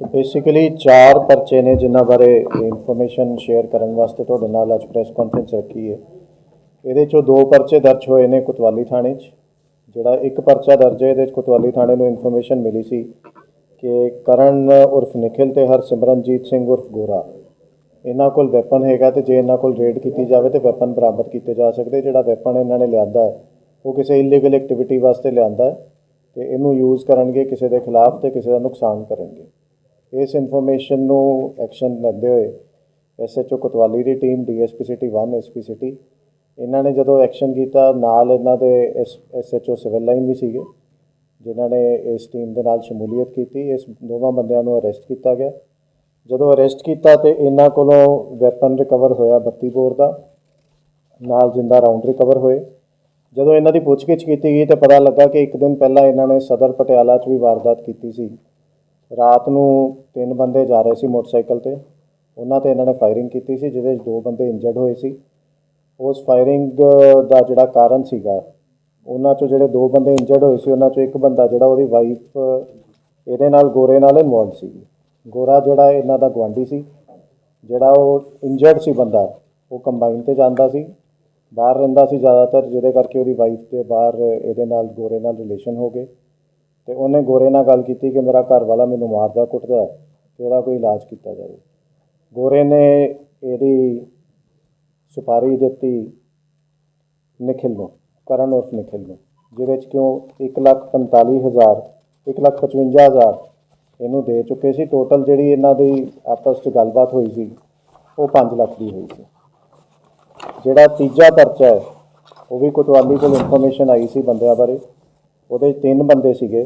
So basically ਚਾਰ ਪਰਚੇ ਨੇ ਜਿਨ੍ਹਾਂ ਬਾਰੇ ਇਨਫੋਰਮੇਸ਼ਨ ਸ਼ੇਅਰ ਕਰਨ ਵਾਸਤੇ ਤੁਹਾਡੇ ਨਾਲ ਅੱਜ ਪ੍ਰੈਸ ਕਾਨਫਰੰਸ ਰੱਖੀ ਹੈ। ਇਹਦੇ ਚੋਂ ਦੋ ਪਰਚੇ ਦਰਜ ਹੋਏ ਨੇ ਕੁਤਵਾਲੀ ਥਾਣੇ 'ਚ। ਜਿਹੜਾ ਇੱਕ ਪਰਚਾ ਦਰਜ ਹੈ ਇਹਦੇ 'ਚ ਕੁਤਵਾਲੀ ਥਾਣੇ ਨੂੰ ਇਨਫੋਰਮੇਸ਼ਨ ਮਿਲੀ ਸੀ ਕਿ ਕਰਨ ਉਰਫ ਨਿਖਿਲ ਤੇ ਹਰਸਿਮਰਨਜੀਤ ਸਿੰਘ ਉਰਫ ਗੋਰਾ। ਇਹਨਾਂ ਕੋਲ ਵੈਪਨ ਹੈਗਾ ਤੇ ਜੇ ਇਹਨਾਂ ਕੋਲ ਰੇਡ ਕੀਤੀ ਜਾਵੇ ਤੇ ਵੈਪਨ ਬਰਾਮਦ ਕੀਤੇ ਜਾ ਸਕਦੇ। ਜਿਹੜਾ ਵੈਪਨ ਇਹਨਾਂ ਨੇ ਲਿਆਂਦਾ ਹੈ, ਉਹ ਕਿਸੇ ਇਲੀਗਲ ਐਕਟੀਵਿਟੀ ਵਾਸਤੇ ਲਿਆਂਦਾ ਹੈ ਤੇ ਇਹਨੂੰ ਯੂਜ਼ ਕਰਨਗੇ, ਕਿਸੇ ਦੇ ਖਿਲਾਫ ਤੇ ਕਿਸੇ ਦਾ ਨੁਕਸਾਨ ਕਰਨਗੇ। ਇਸ ਇਨਫੋਰਮੇਸ਼ਨ ਨੂੰ ਐਕਸ਼ਨ ਲੈਂਦੇ ਹੋਏ ਐਸਐਚਓ ਕੋਤਵਾਲੀ ਦੀ team DSP city 1 SP city ਇਹਨਾਂ ਨੇ ਜਦੋਂ ਐਕਸ਼ਨ ਕੀਤਾ, ਨਾਲ ਇਹਨਾਂ ਦੇ ਐਸਐਚਓ ਸਿਵਲ ਲਾਈਨ ਵੀ ਸੀਗੇ, ਜਿਨ੍ਹਾਂ ਨੇ ਇਸ ਟੀਮ ਦੇ ਨਾਲ ਸ਼ਮੂਲੀਅਤ ਕੀਤੀ, ਇਸ ਦੋਵਾਂ ਬੰਦਿਆਂ ਨੂੰ ਅਰੈਸਟ ਕੀਤਾ ਗਿਆ। ਜਦੋਂ ਅਰੈਸਟ ਕੀਤਾ ਤੇ ਇਹਨਾਂ ਕੋਲੋਂ ਵੈਪਨ ਰਿਕਵਰ ਹੋਇਆ 32 ਬੋਰ ਦਾ, ਨਾਲ ਜਿੰਦਾ ਰਾਉਂਡ ਰਿਕਵਰ ਹੋਏ। ਜਦੋਂ ਇਹਨਾਂ ਦੀ ਪੁੱਛਗਿੱਛ ਕੀਤੀ ਗਈ ਤਾਂ ਪਤਾ ਲੱਗਾ ਕਿ ਇੱਕ ਦਿਨ ਪਹਿਲਾਂ ਇਹਨਾਂ ਨੇ ਸਦਰ ਪਟਿਆਲਾ 'ਚ ਵੀ ਵਾਰਦਾਤ ਕੀਤੀ ਸੀ। ਰਾਤ ਨੂੰ ਤਿੰਨ ਬੰਦੇ ਜਾ ਰਹੇ ਸੀ ਮੋਟਰਸਾਈਕਲ ਤੇ। ਉਹਨਾਂ ਤੇ ਇਹਨਾਂ ਨੇ ਫਾਇਰਿੰਗ ਕੀਤੀ ਸੀ, ਜਿਹਦੇ 'ਚ ਦੋ ਬੰਦੇ ਇੰਜਰਡ ਹੋਏ ਸੀ। ਉਸ ਫਾਇਰਿੰਗ ਦਾ ਜਿਹੜਾ ਕਾਰਨ ਸੀਗਾ, ਉਹਨਾਂ 'ਚੋਂ ਜਿਹੜੇ ਦੋ ਬੰਦੇ ਇੰਜਰਡ ਹੋਏ ਸੀ, ਉਹਨਾਂ 'ਚੋਂ ਇੱਕ ਬੰਦਾ ਜਿਹੜਾ ਉਹਦੀ ਵਾਈਫ ਇਹਦੇ ਨਾਲ, ਗੋਰੇ ਨਾਲ ਇਨਵੋਲਡ ਸੀ। ਗੋਰਾ ਜਿਹੜਾ ਇਹਨਾਂ ਦਾ ਗਵਾਂਢੀ ਸੀ, ਜਿਹੜਾ ਉਹ ਇੰਜਰਡ ਸੀ ਬੰਦਾ, ਉਹ ਕੰਬਾਈਨ ਤੇ ਜਾਂਦਾ ਸੀ। ਬਾਹਰ ਰਹਿੰਦਾ ਸੀ ਜ਼ਿਆਦਾਤਰ, ਜਿਹਦੇ ਕਰਕੇ ਉਹਦੀ ਵਾਈਫ ਤੇ ਬਾਹਰ ਇਹਦੇ ਨਾਲ, ਗੋਰੇ ਨਾਲ ਰਿਲੇਸ਼ਨ ਹੋ ਗਏ। ਤੇ ਉਹਨੇ ਗੋਰੇ ਨਾਲ ਗੱਲ ਕੀਤੀ ਕਿ ਮੇਰਾ ਘਰ ਵਾਲਾ ਮੈਨੂੰ ਮਾਰਦਾ, ਕੁੱਟਦਾ, ਤੇ ਇਹਦਾ ਕੋਈ ਇਲਾਜ ਕੀਤਾ ਜਾਵੇ। ਗੋਰੇ ਨੇ ਇਹਦੀ ਸੁਪਾਰੀ ਦਿੱਤੀ ਨਿਖਿਲ ਨੂੰ ਕਰਨ ਉਸ ਨਿਖਿਲ ਨੂੰ ਜਿਹਦੇ ਚ ਕਿਉਂ 145000 155000 ਇਹਨੂੰ ਦੇ ਚੁੱਕੇ ਸੀ। ਟੋਟਲ ਜਿਹੜੀ ਇਹਨਾਂ ਦੀ ਆਪਸ ਚ ਗੱਲਬਾਤ ਹੋਈ ਸੀ, ਉਹ 5 ਲੱਖ ਦੀ ਹੋਈ ਸੀ। ਜਿਹੜਾ ਤੀਜਾ ਪਰਚਾ ਹੈ, ਉਹ ਵੀ ਕੋਤਵਾਲੀ ਕੋਲ ਇਨਫੋਰਮੇਸ਼ਨ ਆਈ ਸੀ ਬੰਦਿਆਂ ਬਾਰੇ। ਉਹਦੇ 'ਚ ਤਿੰਨ ਬੰਦੇ ਸੀਗੇ।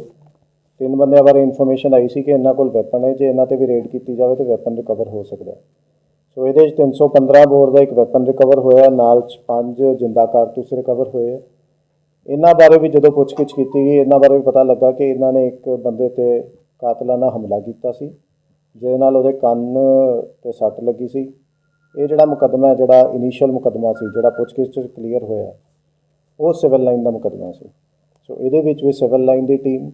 ਤਿੰਨ ਬੰਦਿਆਂ ਬਾਰੇ ਇਨਫੋਰਮੇਸ਼ਨ ਆਈ ਸੀ ਕਿ ਇਹਨਾਂ ਕੋਲ ਵੈਪਨ ਹੈ। ਜੇ ਇਹਨਾਂ ਤੇ ਵੀ ਰੇਡ ਕੀਤੀ ਜਾਵੇ ਤਾਂ ਵੈਪਨ ਰਿਕਵਰ ਹੋ ਸਕਦਾ ਸੋ ਇਹਦੇ 'ਚ 315 ਬੋਰ ਦਾ ਇੱਕ ਵੈਪਨ ਰਿਕਵਰ ਹੋਇਆ। ਨਾਲ 'ਚ ਪੰਜ ਜਿੰਦਾ ਕਾਰਤੂਸ ਰਿਕਵਰ ਹੋਏ ਇਹਨਾਂ ਬਾਰੇ ਵੀ ਜਦੋਂ ਪੁੱਛਗਿੱਛ ਕੀਤੀ ਗਈ, ਇਹਨਾਂ ਬਾਰੇ ਵੀ ਪਤਾ ਲੱਗਾ ਕਿ ਇਹਨਾਂ ਨੇ ਇੱਕ ਬੰਦੇ ਤੇ ਕਾਤਲਾਨਾ ਹਮਲਾ ਕੀਤਾ ਸੀ, ਜਿਹਦੇ ਨਾਲ ਉਹਦੇ ਕੰਨ ਤੇ ਸੱਟ ਲੱਗੀ ਸੀ। ਇਹ ਜਿਹੜਾ ਮੁਕੱਦਮਾ ਹੈ, ਜਿਹੜਾ ਇਨੀਸ਼ੀਅਲ ਮੁਕੱਦਮਾ ਸੀ, ਜਿਹੜਾ ਪੁੱਛਗਿੱਛ 'ਚ ਕਲੀਅਰ ਹੋਇਆ, ਉਹ ਸਿਵਲ ਲਾਈਨ ਦਾ ਮੁਕੱਦਮਾ ਸੀ। ਸੋ ਇਹਦੇ ਵਿੱਚ ਵੀ ਸਿਵਲ ਲਾਈਨ ਦੀ team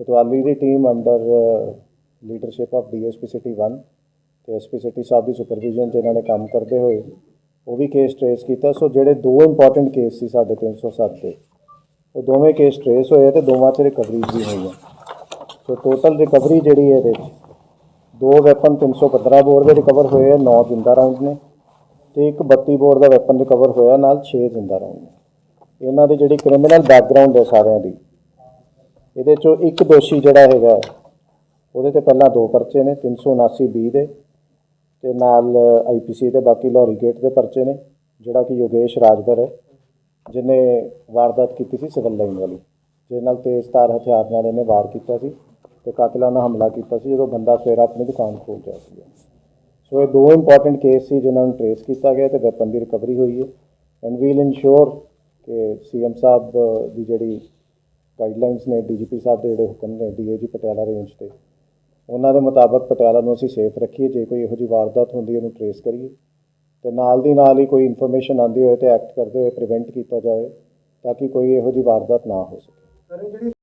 Kotwali the team under leadership of DSP city 1 ਤੇ ਐਸਪੀ ਸਿਟੀ ਸਾਹਿਬ ਦੀ ਸੁਪਰਵਿਜ਼ਨ 'ਚ ਇਹਨਾਂ ਨੇ ਕੰਮ ਕਰਦੇ ਹੋਏ, ਉਹ ਵੀ ਕੇਸ ਟ੍ਰੇਸ ਕੀਤਾ। ਸੋ ਜਿਹੜੇ ਦੋ ਇੰਪੋਰਟੈਂਟ ਕੇਸ ਸੀ ਸਾਡੇ 307 ਦੇ, ਉਹ ਦੋਵੇਂ ਕੇਸ ਟ੍ਰੇਸ ਹੋਏ ਤੇ ਦੋਵਾਂ 'ਚ ਰਿਕਵਰੀ ਵੀ ਹੋਈਆਂ ਸੋ ਟੋਟਲ ਰਿਕਵਰੀ ਜਿਹੜੀ ਹੈ ਇਹਦੇ 'ਚ, ਦੋ ਵੈਪਨ 315 ਬੋਰ ਦੇ ਰਿਕਵਰ ਹੋਏ ਆ 9 ਜਿੰਦਾ ਰਾਉਂਡ ਨੇ ਤੇ ਇੱਕ 32 ਬੋਰ ਦਾ ਵੈਪਨ ਰਿਕਵਰ ਹੋਇਆ ਨਾਲ 6 ਜਿੰਦਾ ਰਾਉਂਡ ਨੇ। ਇਹਨਾਂ ਦੀ ਜਿਹੜੀ ਕ੍ਰਿਮੀਨਲ ਬੈਕਗ੍ਰਾਉਂਡ ਹੈ ਸਾਰਿਆਂ ਦੀ, ਇਹਦੇ ਚੋਂ ਇੱਕ ਦੋਸ਼ੀ ਜਿਹੜਾ ਹੈਗਾ, ਉਹਦੇ ਤੇ ਪਹਿਲਾਂ ਦੋ ਪਰਚੇ ਨੇ 379 ਬੀ ਦੇ ਤੇ ਨਾਲ ਆਈਪੀਸੀ ਤੇ ਬਾਕੀ ਲਾਹੌਰੀ ਗੇਟ ਦੇ ਪਰਚੇ ਨੇ, ਜਿਹੜਾ ਕਿ ਯੋਗੇਸ਼ ਰਾਜਗਰ ਹੈ, ਜਿਹਨੇ ਵਾਰਦਾਤ ਕੀਤੀ ਸੀ ਸਿਵਲ ਲਾਈਨ ਵਾਲੀ, ਜਿਹਦੇ ਨਾਲ ਤੇਜ਼ਧਾਰ ਹਥਿਆਰ ਨਾਲ ਇਹਨੇ ਵਾਰ ਕੀਤਾ ਸੀ ਤੇ ਕਾਤਲਾਨਾ ਹਮਲਾ ਕੀਤਾ ਸੀ, ਜਦੋਂ ਬੰਦਾ ਸਵੇਰਾ ਆਪਣੀ ਦੁਕਾਨ ਖੋਲ ਗਿਆ ਸੀ ਸੋ ਇਹ ਦੋ ਇੰਪੋਰਟੈਂਟ ਕੇਸ ਸੀ, ਜਿਨ੍ਹਾਂ ਨੂੰ ਟ੍ਰੇਸ ਕੀਤਾ ਗਿਆ ਤੇ ਵੈਪਨ ਦੀ ਰਿਕਵਰੀ ਹੋਈ ਹੈ। ਐਂਡ ਵੀਲ ਇਨਸ਼ੋਰ ਕਿ ਸੀਐਮ ਸਾਹਿਬ ਦੀ ਜਿਹੜੀ ਗਾਈਡਲਾਈਨਸ ਨੇ, ਡੀਜੀਪੀ ਸਾਹਿਬ ਦੇ ਜਿਹੜੇ ਹੁਕਮ ਨੇ, ਡੀਏਜੀ ਪਟਿਆਲਾ ਰੇਂਜ ਤੇ, ਉਹਨਾਂ ਦੇ ਮੁਤਾਬਕ ਪਟਿਆਲਾ ਨੂੰ ਅਸੀਂ ਸੇਫ ਰੱਖੀਏ, ਜੇ ਕੋਈ ਇਹੋ ਜਿਹੀ ਵਾਰਦਾਤ ਹੁੰਦੀ ਉਹਨੂੰ ਟ੍ਰੇਸ ਕਰੀਏ। ਤੇ ਨਾਲ ਦੀ ਨਾਲ ਹੀ ਕੋਈ ਇਨਫੋਰਮੇਸ਼ਨ ਆਉਂਦੀ ਹੋਏ ਤੇ ਐਕਟ ਕਰਦੇ ਹੋਏ ਪ੍ਰੀਵੈਂਟ ਕੀਤਾ ਜਾਵੇ, ਤਾਂ ਕਿ ਕੋਈ ਇਹੋ ਜਿਹੀ ਵਾਰਦਾਤ ਨਾ ਹੋ ਸਕੇ।